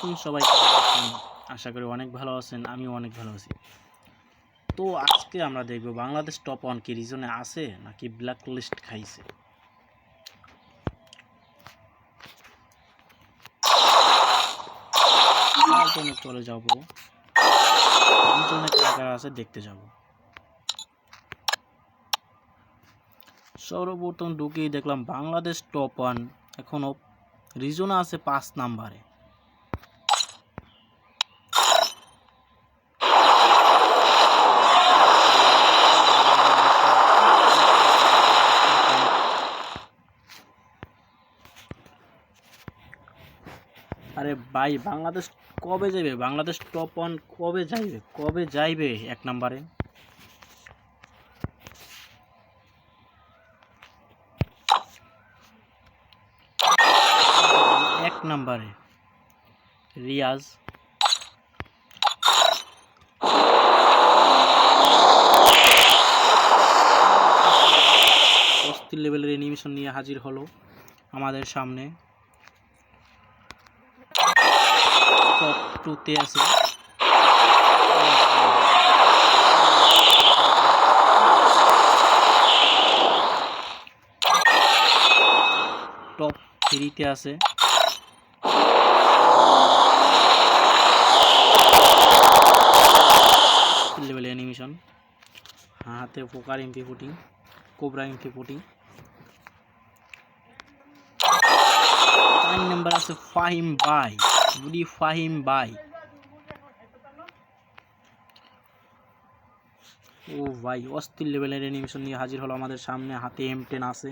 আলাইকুম সবাই আশা করি অনেক ভালো আছেন, আমিও অনেক ভালো আছি। তো আজকে আমরা দেখব বাংলাদেশ টপ ওয়ান কি রিজনে আছে নাকি ব্ল্যাক লিস্ট খাইছে চলে যাব। রিজনে আছে দেখতে যাব। সর্বপ্রথম ঢুকেই দেখলাম বাংলাদেশ টপ ওয়ান এখনও রিজনে আছে পাঁচ নাম্বারে আরে ভাই, বাংলাদেশ কবে যাইবে? বাংলাদেশ টপ ওয়ান কবে যাইবে? কবে যাইবে এক নাম্বারে? এক নাম্বারে। রিয়াজ। অস্থির লেভেলের অ্যানিমেশন নিয়ে হাজির হলো আমাদের সামনে। টপ টুতে আছে। টপ থ্রিতে আছে। লেভেল অ্যানিমেশন হাতে poker MP footing cobra MP footing চার নাম্বার আছে ফাহিম বাই বুড়ি ফাহিম বাই ও ভাই, অস্থির লেভেলের অ্যানিমেশন নিয়ে হাজির হলো আমাদের সামনে, হাতে এম টেন আছে।